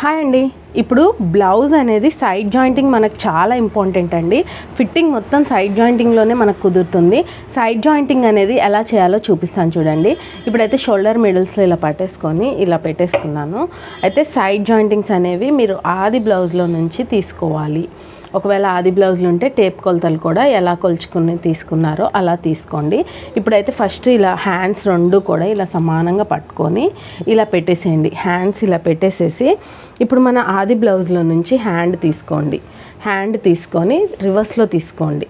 Hi అండి. ఇప్పుడు blouse అనేది సైడ్ జాయింటింగ్ మనకు చాలా ఇంపార్టెంట్ అండి. ఫిట్టింగ్ మొత్తం సైడ్ జాయింటింగ్లోనే మనకు కుదురుతుంది. సైడ్ జాయింటింగ్ అనేది ఎలా చేయాలో చూపిస్తాను చూడండి. ఇప్పుడైతే షోల్డర్ మిడిల్స్లో ఇలా పట్టేసుకొని ఇలా పెట్టేసుకున్నాను. అయితే సైడ్ జాయింటింగ్స్ అనేవి మీరు ఆది బ్లౌజ్లో నుంచి తీసుకోవాలి. ఒకవేళ ఆది బ్లౌజులు ఉంటే టేప్ కొలతలు కూడా ఎలా కొలుచుకుని తీసుకున్నారో అలా తీసుకోండి. ఇప్పుడైతే ఫస్ట్ ఇలా హ్యాండ్స్ రెండు కూడా ఇలా సమానంగా పట్టుకొని ఇలా పెట్టేసేయండి. హ్యాండ్స్ ఇలా పెట్టేసేసి ఇప్పుడు మన ఆది బ్లౌజ్లో నుంచి హ్యాండ్ తీసుకోండి. హ్యాండ్ తీసుకొని రివర్స్లో తీసుకోండి.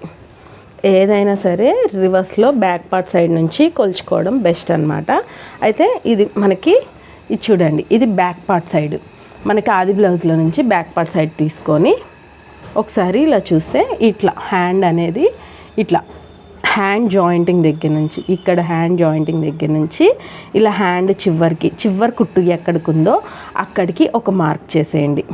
ఏదైనా సరే రివర్స్లో బ్యాక్ పార్ట్ సైడ్ నుంచి కొలుచుకోవడం బెస్ట్ అనమాట అయితే ఇది మనకి ఇది చూడండి ఇది బ్యాక్ పార్ట్ సైడ్. మనకి ఆది బ్లౌజ్లో నుంచి బ్యాక్ పార్ట్ సైడ్ తీసుకొని ఒకసారి ఇలా చూస్తే ఇట్లా హ్యాండ్ అనేది ఇట్లా హ్యాండ్ జాయింటింగ్ దగ్గర నుంచి ఇక్కడ హ్యాండ్ జాయింటింగ్ దగ్గర నుంచి ఇలా హ్యాండ్ చివరికి చివరి కుట్టు ఎక్కడికి ఉందో అక్కడికి ఒక మార్క్ చేసేయండి.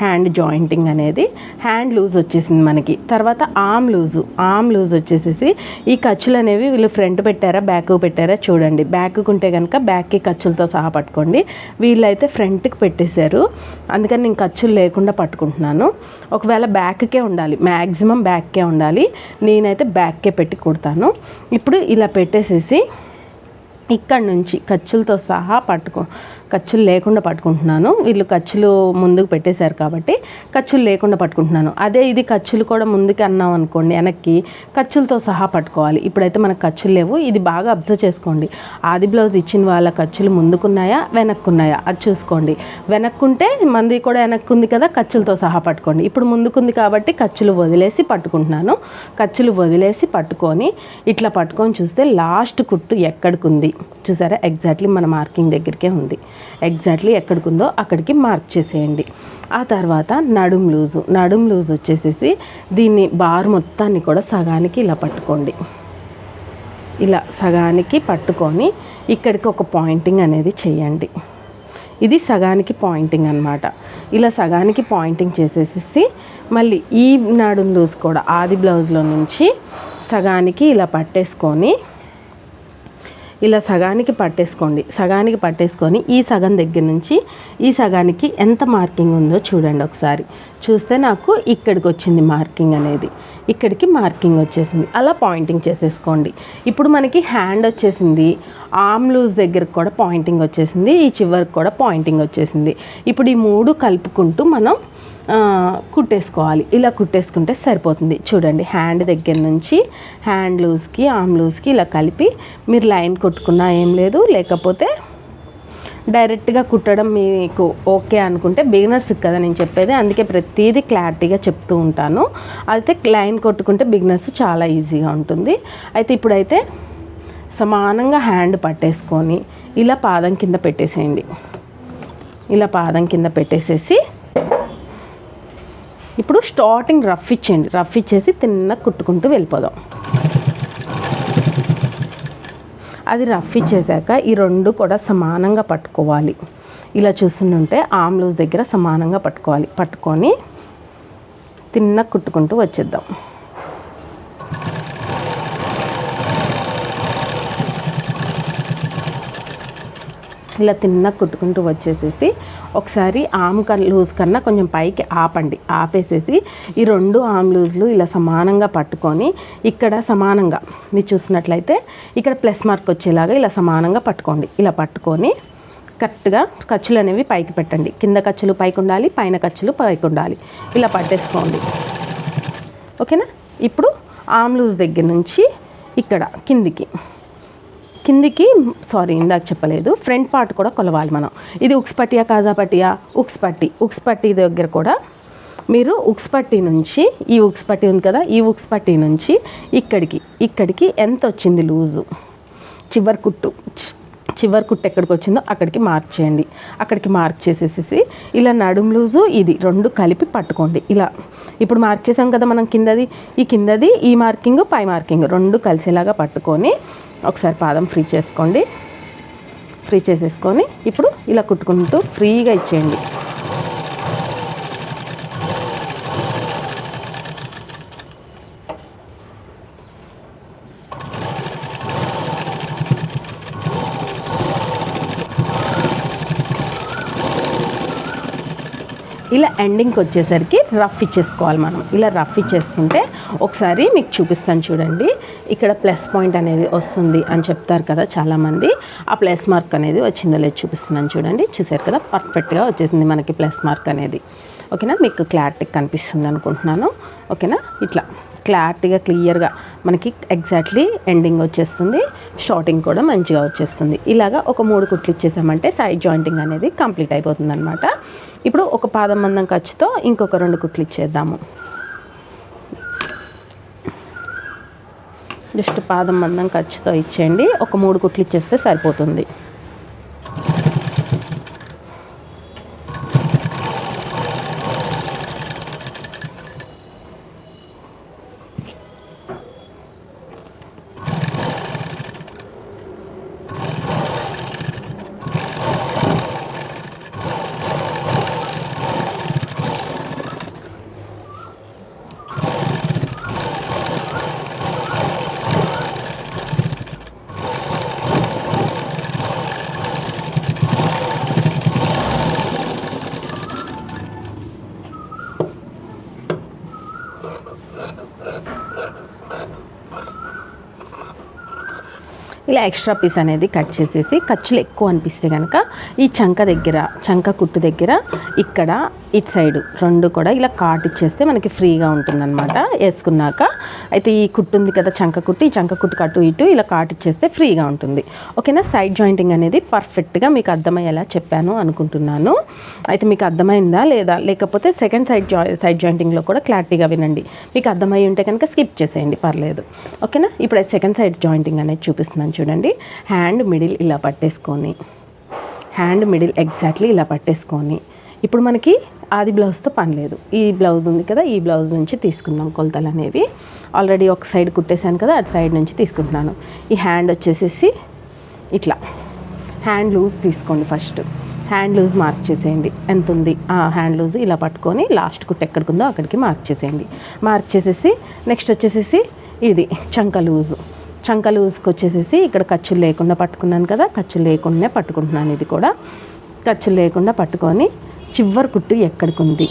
హ్యాండ్ జాయింటింగ్ అనేది. హ్యాండ్ లూజ్ వచ్చేసింది మనకి. తర్వాత ఆమ్ లూజు ఆమ్ లూజ్ వచ్చేసేసి ఈ ఖర్చులు అనేవి వీళ్ళు ఫ్రంట్ పెట్టారా బ్యాక్ పెట్టారా చూడండి. బ్యాక్ ఉంటే కనుక బ్యాక్కి ఖర్చులతో సహా పట్టుకోండి. వీళ్ళైతే ఫ్రంట్కి పెట్టేశారు. అందుకని నేను ఖర్చులు లేకుండా పట్టుకుంటున్నాను. ఒకవేళ బ్యాక్కే ఉండాలి మ్యాక్సిమం బ్యాక్కే ఉండాలి నేనైతే బ్యాక్కే పెట్టి కుడతాను. ఇప్పుడు ఇలా పెట్టేసేసి ఇక్కడ నుంచి ఖర్చులతో సహా పట్టుకో ఖర్చులు లేకుండా పట్టుకుంటున్నాను. వీళ్ళు ఖర్చులు ముందుకు పెట్టేశారు కాబట్టి ఖర్చులు లేకుండా పట్టుకుంటున్నాను. అదే ఇది ఖర్చులు కూడా ముందుకు అన్నాం అనుకోండి వెనక్కి ఖర్చులతో సహా పట్టుకోవాలి. ఇప్పుడైతే మనకు ఖర్చులు లేవు. ఇది బాగా అబ్జర్వ్ చేసుకోండి. ఆది బ్లౌజ్ ఇచ్చిన వాళ్ళ ఖర్చులు ముందుకున్నాయా వెనక్కున్నాయా? అది చూసుకోండి. వెనక్కుంటే మంది కూడా వెనక్కుంది కదా ఖర్చులతో సహా పట్టుకోండి. ఇప్పుడు ముందుకుంది కాబట్టి ఖర్చులు వదిలేసి పట్టుకుంటున్నాను. ఖర్చులు వదిలేసి పట్టుకొని ఇట్లా పట్టుకొని చూస్తే లాస్ట్ కుట్టు ఎక్కడికి ఉంది చూసారా? ఎగ్జాక్ట్లీ మన మార్కింగ్ దగ్గరికే ఉంది. ఎగ్జాక్ట్లీ ఎక్కడికి ఉందో అక్కడికి మార్క్ చేసేయండి. ఆ తర్వాత నడుం లూజు నడుం లూజ్ వచ్చేసేసి దీన్ని బార్ మొత్తాన్ని కూడా సగానికి ఇలా పట్టుకోండి. ఇలా సగానికి పట్టుకొని ఇక్కడికి ఒక పాయింటింగ్ అనేది చేయండి. ఇది సగానికి పాయింటింగ్ అనమాట ఇలా సగానికి పాయింటింగ్ చేసేసి మళ్ళీ ఈ నడుం లూజ్ కూడా ఆది బ్లౌజ్లో నుంచి సగానికి ఇలా పట్టేసుకొని ఇలా సగానికి పట్టేసుకోండి. సగానికి పట్టేసుకొని ఈ సగం దగ్గర నుంచి ఈ సగానికి ఎంత మార్కింగ్ ఉందో చూడండి ఒకసారి. చూస్తే నాకు ఇక్కడికి వచ్చింది మార్కింగ్ అనేది. ఇక్కడికి మార్కింగ్ వచ్చేసింది. అలా పాయింటింగ్ చేసేసుకోండి. ఇప్పుడు మనకి హ్యాండ్ వచ్చేసింది. ఆమ్ లూజ్ దగ్గరకు కూడా పాయింటింగ్ వచ్చేసింది. ఈ చివరికి కూడా పాయింటింగ్ వచ్చేసింది. ఇప్పుడు ఈ మూడు కలుపుకుంటూ మనం కుట్టేసుకోవాలి. ఇలా కుట్టేసుకుంటే సరిపోతుంది. చూడండి హ్యాండ్ దగ్గర నుంచి హ్యాండ్ లూజ్కి ఆమ్ లూజ్కి ఇలా కలిపి మీరు లైన్ కొట్టుకున్నా ఏం లేదు. లేకపోతే డైరెక్ట్గా కుట్టడం మీకు ఓకే అనుకుంటే బిగినర్స్ కదా నేను చెప్పేది. అందుకే ప్రతిదీ క్లారిటీగా చెప్తూ ఉంటాను. అయితే లైన్ కొట్టుకుంటే బిగినర్స్ చాలా ఈజీగా ఉంటుంది. అయితే ఇప్పుడైతే సమానంగా హ్యాండ్ పట్టేసుకొని ఇలా పాదం కింద పెట్టేసేయండి. ఇలా పాదం కింద పెట్టేసేసి ఇప్పుడు స్టార్టింగ్ రఫ్ ఇచ్చేయండి. రఫ్ ఇచ్చేసి తిన్న కుట్టుకుంటూ వెళ్ళిపోదాం. అది రఫ్ ఇచ్చేసాక ఈ రెండు కూడా సమానంగా పట్టుకోవాలి. ఇలా చూస్తుంటే ఆమ్ లూజ్ దగ్గర సమానంగా పట్టుకోవాలి. పట్టుకొని తిన్న కుట్టుకుంటూ వచ్చేద్దాం. ఇలా తిన్న కుట్టుకుంటూ వచ్చేసేసి ఒకసారి ఆమ్ కన్ లూజ్ కన్నా కొంచెం పైకి ఆపండి. ఆపేసేసి ఈ రెండు ఆమ్ లూజ్లు ఇలా సమానంగా పట్టుకొని ఇక్కడ సమానంగా మీరు చూసినట్లయితే ఇక్కడ ప్లస్ మార్క్ వచ్చేలాగా ఇలా సమానంగా పట్టుకోండి. ఇలా పట్టుకొని కరెక్ట్గా ఖర్చులు అనేవి పైకి పెట్టండి. కింద ఖర్చులు పైకి ఉండాలి పైన ఖర్చులు పైకి ఉండాలి. ఇలా పట్టేసుకోండి. ఓకేనా? ఇప్పుడు ఆమ్ లూజ్ దగ్గర నుంచి ఇక్కడ కిందికి కిందికి సారీ ఇందాక చెప్పలేదు ఫ్రంట్ పార్ట్ కూడా కొలవాలి మనం. ఇది ఉక్స్ పట్టియా కాజా పట్టియా? ఉక్స్ పట్టి. ఉక్స్ పట్టి దగ్గర కూడా మీరు ఉక్స్ పట్టి నుంచి ఈ ఉక్స్ పట్టి ఉంది కదా ఈ ఉక్స్ పట్టి నుంచి ఇక్కడికి ఇక్కడికి ఎంత వచ్చింది లూజు? చివరి కుట్టు. చివరి కుట్టు ఎక్కడికి వచ్చిందో అక్కడికి మార్క్ చేయండి. అక్కడికి మార్క్ చేసేసేసి ఇలా నడుం లూజు ఇది రెండు కలిపి పట్టుకోండి. ఇలా. ఇప్పుడు మార్క్ చేసాం కదా మనం కిందది. ఈ కిందది ఈ మార్కింగ్ పై మార్కింగ్ రెండు కలిసేలాగా పట్టుకొని ఒకసారి పాదం ఫ్రీ చేసుకోండి. ఫ్రీ చేసేసుకొని ఇప్పుడు ఇలా కుట్టుకుంటూ ఫ్రీగా ఇచ్చేయండి. ఇలా ఎండింగ్కి వచ్చేసరికి రఫ్ ఇచ్చేసుకోవాలి మనం. ఇలా రఫ్ ఇచ్చేసుకుంటే ఒకసారి మీకు చూపిస్తాను చూడండి. ఇక్కడ ప్లస్ పాయింట్ అనేది వస్తుంది అని చెప్తారు కదా చాలామంది. ఆ ప్లస్ మార్క్ అనేది వచ్చిందో లేదు చూపిస్తున్నాను చూడండి. చూసారు కదా? పర్ఫెక్ట్గా వచ్చేసింది మనకి ప్లస్ మార్క్ అనేది. ఓకేనా? మీకు క్లారిటీ కనిపిస్తుంది అనుకుంటున్నాను. ఓకేనా? ఇట్లా. క్లారిటీగా క్లియర్గా మనకి ఎగ్జాక్ట్లీ ఎండింగ్ వచ్చేస్తుంది. స్టార్టింగ్ కూడా మంచిగా వచ్చేస్తుంది. ఇలాగా ఒక మూడు కుట్లు ఇచ్చేసామంటే సైడ్ జాయింటింగ్ అనేది కంప్లీట్ అయిపోతుంది అనమాట ఇప్పుడు ఒక పాదం మందం ఖర్చుతో ఇంకొక రెండు కుట్లు ఇచ్చేద్దాము. జస్ట్ పాదం మందం ఖర్చుతో ఇచ్చేయండి. ఒక మూడు కుట్లు ఇచ్చేస్తే సరిపోతుంది. ఇలా ఎక్స్ట్రా పీస్ అనేది కట్ చేసేసి ఖర్చులు ఎక్కువ అనిపిస్తే కనుక ఈ చంక దగ్గర చంక కుట్టు దగ్గర ఇక్కడ ఇటు సైడ్ రెండు కూడా ఇలా కాట్ ఇచ్చేస్తే మనకి ఫ్రీగా ఉంటుందన్నమాట వేసుకున్నాక. అయితే ఈ కుట్టు ఉంది కదా చంక కుట్టు ఈ చంక కుట్టు కట్టు ఇటు ఇలా కాట్ ఇచ్చేస్తే ఫ్రీగా ఉంటుంది. ఓకేనా? సైడ్ జాయింటింగ్ అనేది పర్ఫెక్ట్గా మీకు అర్థమయ్యేలా చెప్పాను అనుకుంటున్నాను. అయితే మీకు అర్థమైందా లేదా? లేకపోతే సెకండ్ సైడ్ జా సైడ్ జాయింటింగ్లో కూడా క్లారిటీగా వినండి. మీకు అర్థమై ఉంటే కనుక స్కిప్ చేసేయండి పర్లేదు. ఓకేనా? ఇప్పుడు సెకండ్ సైడ్ జాయింటింగ్ అనేది చూపిస్తున్నాను చూడండి. హ్యాండ్ మిడిల్ ఇలా పట్టేసుకొని. హ్యాండ్ మిడిల్ ఎగ్జాక్ట్లీ ఇలా పట్టేసుకొని. ఇప్పుడు మనకి ఆది బ్లౌజ్తో పని లేదు. ఈ బ్లౌజ్ ఉంది కదా ఈ బ్లౌజ్ నుంచి తీసుకుందాం కొలతలు అనేవి. ఆల్రెడీ ఒక సైడ్ కుట్టేశాను కదా అటు సైడ్ నుంచి తీసుకుంటున్నాను. ఈ హ్యాండ్ వచ్చేసేసి ఇట్లా. హ్యాండ్ లూజ్ తీసుకోండి ఫస్ట్. హ్యాండ్ లూజ్ మార్క్ చేసేయండి. ఎంత ఉంది? ఆ హ్యాండ్ లూజ్ ఇలా పట్టుకొని లాస్ట్ కుట్టు ఎక్కడికి ఉందో అక్కడికి మార్క్ చేసేయండి. మార్క్ చేసేసి నెక్స్ట్ వచ్చేసేసి ఇది చంక లూజు. చంకలు లూజ్కి ఇక్కడ ఖర్చులు లేకుండా పట్టుకున్నాను కదా ఖర్చులు లేకుండా పట్టుకుంటున్నాను ఇది కూడా. ఖర్చులు లేకుండా పట్టుకొని చివరి కుట్టు ఎక్కడికి ఉంది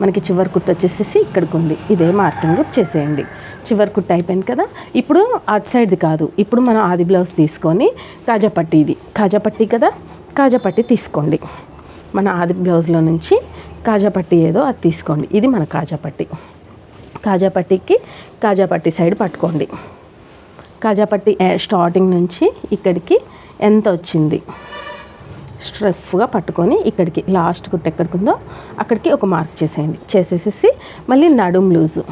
మనకి చివరి కుట్టు వచ్చేసేసి ఇక్కడికి ఉంది ఇదే మార్కింగ్ చేసేయండి. చివరి కుట్టు అయిపోయింది కదా. ఇప్పుడు అటు సైడ్ది కాదు. ఇప్పుడు మనం ఆది బ్లౌజ్ తీసుకొని కాజాపట్టి ఇది. కాజాపట్టి కదా? కాజాపట్టి తీసుకోండి. మన ఆది బ్లౌజ్లో నుంచి కాజాపట్టి ఏదో అది తీసుకోండి. ఇది మన కాజాపట్టి. కాజాపట్టికి కాజాపట్టి సైడ్ పట్టుకోండి. కాజాపట్టి స్టార్టింగ్ నుంచి ఇక్కడికి ఎంత వచ్చింది? స్ట్రెఫ్గా పట్టుకొని ఇక్కడికి లాస్ట్ కుట్టు ఎక్కడికిందో అక్కడికి ఒక మార్క్ చేసేయండి. చేసేసేసి మళ్ళీ నడుం లూజు.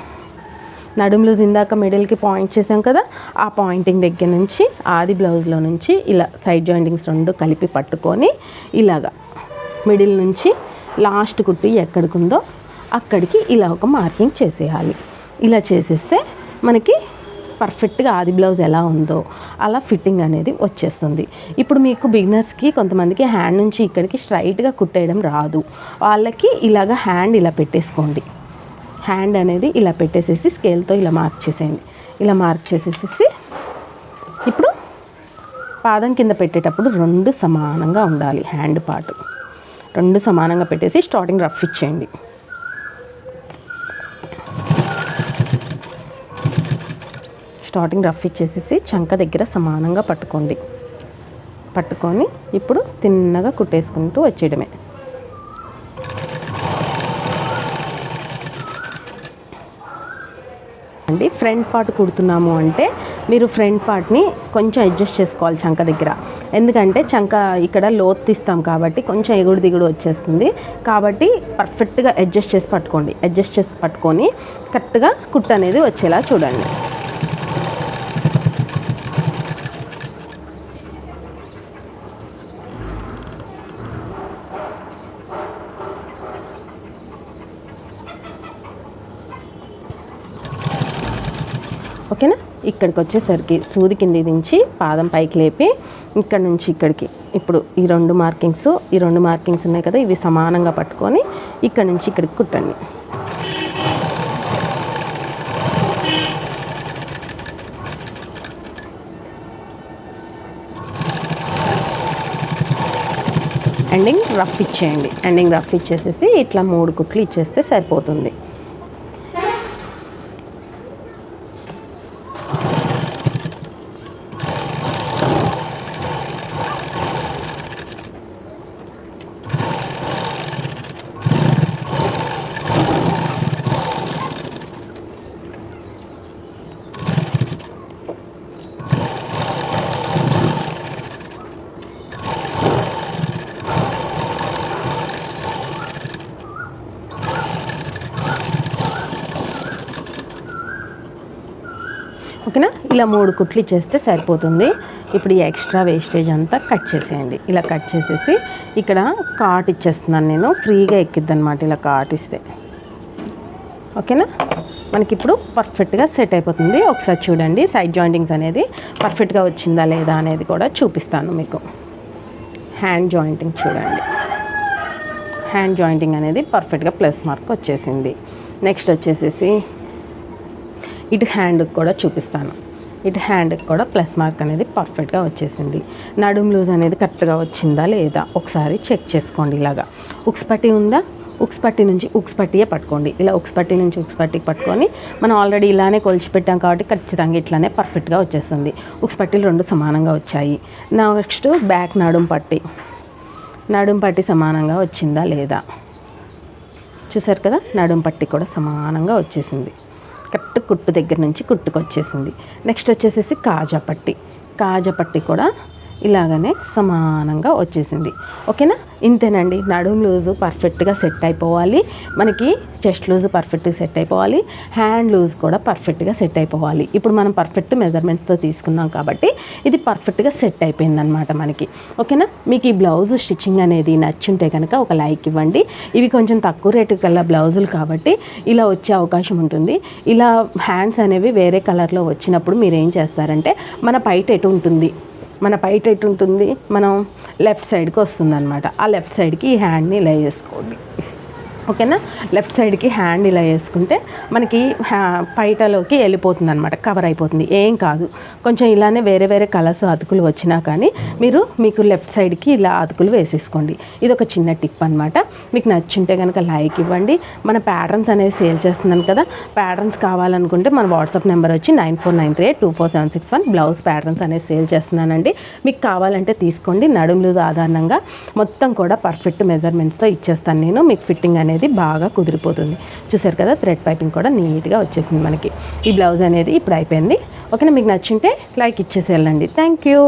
నడుం లూజ్ ఇందాక మిడిల్కి పాయింట్ చేసాం కదా ఆ పాయింటింగ్ దగ్గర నుంచి ఆది బ్లౌజ్లో నుంచి ఇలా సైడ్ జాయింటింగ్స్ రెండు కలిపి పట్టుకొని ఇలాగా మిడిల్ నుంచి లాస్ట్ కుట్టి ఎక్కడికి ఉందో అక్కడికి ఇలా ఒక మార్కింగ్ చేసేయాలి. ఇలా చేసేస్తే మనకి పర్ఫెక్ట్గా ఆది బ్లౌజ్ ఎలా ఉందో అలా ఫిట్టింగ్ అనేది వచ్చేస్తుంది. ఇప్పుడు మీకు బిగినర్స్కి కొంతమందికి హ్యాండ్ నుంచి ఇక్కడికి స్ట్రైట్గా కుట్టేయడం రాదు. వాళ్ళకి ఇలాగ హ్యాండ్ ఇలా పెట్టేసుకోండి. హ్యాండ్ అనేది ఇలా పెట్టేసేసి స్కేల్తో ఇలా మార్క్ చేసేయండి. ఇలా మార్క్ చేసేసేసి ఇప్పుడు పాదం కింద పెట్టేటప్పుడు రెండు సమానంగా ఉండాలి హ్యాండ్ పార్ట్. రెండు సమానంగా పెట్టేసి స్టార్టింగ్ రఫ్ ఇచ్చేయండి. స్టార్టింగ్ రఫ్ ఇచ్చేసేసి చంక దగ్గర సమానంగా పట్టుకోండి. పట్టుకొని ఇప్పుడు తిన్నగా కుట్టేసుకుంటూ వచ్చేయడమే. అండి ఫ్రంట్ పార్ట్ కుడుతున్నాము అంటే మీరు ఫ్రంట్ పార్ట్ని కొంచెం అడ్జస్ట్ చేసుకోవాలి చంక దగ్గర. ఎందుకంటే చంక ఇక్కడ లోతు తీస్తాం కాబట్టి కొంచెం ఎగుడు దిగుడు వచ్చేస్తుంది. కాబట్టి పర్ఫెక్ట్గా అడ్జస్ట్ చేసి పట్టుకోండి. అడ్జస్ట్ చేసి పట్టుకొని కరెక్ట్గా కుట్ అనేది వచ్చేలా చూడండి ఓకేనా ఇక్కడికి వచ్చేసరికి సూది కింది దించి పాదం పైకి లేపి ఇక్కడ నుంచి ఇక్కడికి. ఇప్పుడు ఈ రెండు మార్కింగ్స్ ఈ రెండు మార్కింగ్స్ ఉన్నాయి కదా ఇవి సమానంగా పట్టుకొని ఇక్కడ నుంచి ఇక్కడికి కుట్టండి. ఎండింగ్ రఫ్ ఇచ్చేయండి. ఎండింగ్ రఫ్ ఇచ్చేసేసి ఇట్లా మూడు కుట్లు ఇచ్చేస్తే సరిపోతుంది. ఓకేనా? ఇలా మూడు కుట్లు ఇచ్చేస్తే సరిపోతుంది. ఇప్పుడు ఈ ఎక్స్ట్రా వేస్టేజ్ అంతా కట్ చేసేయండి. ఇలా కట్ చేసేసి ఇక్కడ కాట్ ఇచ్చేస్తున్నాను నేను. ఫ్రీగా ఎక్కిద్ది అనమాట ఇలా కాట్ ఇస్తే. ఓకేనా? మనకి ఇప్పుడు పర్ఫెక్ట్గా సెట్ అయిపోతుంది. ఒకసారి చూడండి సైడ్ జాయింటింగ్స్ అనేది పర్ఫెక్ట్గా వచ్చిందా లేదా అనేది కూడా చూపిస్తాను మీకు. హ్యాండ్ జాయింటింగ్ చూడండి. హ్యాండ్ జాయింటింగ్ అనేది పర్ఫెక్ట్గా ప్లస్ మార్క్ వచ్చేసింది. నెక్స్ట్ వచ్చేసేసి ఇటు హ్యాండ్కి కూడా చూపిస్తాను. ఇటు హ్యాండ్కి కూడా ప్లస్ మార్క్ అనేది పర్ఫెక్ట్గా వచ్చేసింది. నడుము లూజ్ అనేది కరెక్ట్గా వచ్చిందా లేదా ఒకసారి చెక్ చేసుకోండి ఇలాగా. ఉక్స్ పట్టి ఉందా? ఉక్స్ పట్టి నుంచి ఉక్స్ పట్టియే పట్టుకోండి. ఇలా ఉక్స్ పట్టి నుంచి ఉక్స్ పట్టికి పట్టుకొని మనం ఆల్రెడీ ఇలానే కొలిచి పెట్టాం కాబట్టి ఖచ్చితంగా ఇట్లానే పర్ఫెక్ట్గా వచ్చేస్తుంది. ఉక్స్ పట్టీలు రెండు సమానంగా వచ్చాయి. నెక్స్ట్ బ్యాక్ నడుం పట్టి. నడుం పట్టి సమానంగా వచ్చిందా లేదా? చూసారు కదా? నడుం పట్టి కూడా సమానంగా వచ్చేసింది. కరెక్ట్ కుట్టు దగ్గర నుంచి కుట్టుకొచ్చేసింది నెక్స్ట్ వచ్చేసేసి కాజా పట్టి కాజా పట్టి కూడా ఇలాగనే సమానంగా వచ్చేసింది. ఓకేనా ఇంతేనండి. నడుము లూజు పర్ఫెక్ట్గా సెట్ అయిపోవాలి. మనకి చెస్ట్ లూజ్ పర్ఫెక్ట్గా సెట్ అయిపోవాలి. హ్యాండ్ లూజ్ కూడా పర్ఫెక్ట్గా సెట్ అయిపోవాలి. ఇప్పుడు మనం పర్ఫెక్ట్ మెజర్మెంట్స్తో తీసుకున్నాం కాబట్టి ఇది పర్ఫెక్ట్గా సెట్ అయిపోయిందనమాట మనకి. ఓకేనా? మీకు ఈ బ్లౌజ్ స్టిచ్చింగ్ అనేది నచ్చుంటే కనుక ఒక లైక్ ఇవ్వండి. ఇవి కొంచెం తక్కువ రేటు కల్లా బ్లౌజులు కాబట్టి ఇలా వచ్చే అవకాశం ఉంటుంది. ఇలా హ్యాండ్స్ అనేవి వేరే కలర్లో వచ్చినప్పుడు మీరు ఏం చేస్తారంటే మన పైట ఎటు ఉంటుంది? మన పైట ఎటు ఉంటుంది మనం లెఫ్ట్ సైడ్కి వస్తుంది అనమాట ఆ లెఫ్ట్ సైడ్కి ఈ హ్యాండ్ని ఇలా వేసుకోండి. ఓకేనా? లెఫ్ట్ సైడ్కి హ్యాండ్ ఇలా వేసుకుంటే మనకి హ్యా పైటలోకి వెళ్ళిపోతుంది అనమాట కవర్ అయిపోతుంది. ఏం కాదు. కొంచెం ఇలానే వేరే వేరే కలర్స్ అతుకులు వచ్చినా కానీ మీరు మీకు లెఫ్ట్ సైడ్కి ఇలా అతుకులు వేసేసుకోండి. ఇది ఒక చిన్న టిప్ అనమాట మీకు నచ్చుంటే కనుక లైక్ ఇవ్వండి. మన ప్యాటర్న్స్ అనేవి సేల్ చేస్తున్నాను కదా ప్యాటర్న్స్ కావాలనుకుంటే మన వాట్సాప్ నెంబర్ వచ్చి nine four nine three two four seven six one blouse patterns అనేవి సేల్ చేస్తున్నానండి. మీకు కావాలంటే తీసుకోండి. నడుములు లూజ్ మొత్తం కూడా పర్ఫెక్ట్ మెజర్మెంట్స్తో ఇచ్చేస్తాను నేను. మీకు ఫిట్టింగ్ అనేది బాగా కుదిరిపోతుంది. చూసారు కదా థ్రెడ్ పైపింగ్ కూడా నీట్గా వచ్చేసింది మనకి. ఈ బ్లౌజ్ అనేది ఇప్పుడు అయిపోయింది. ఓకేనా మీకు నచ్చింటే లైక్ ఇచ్చేసి వెళ్ళండి థ్యాంక్ యూ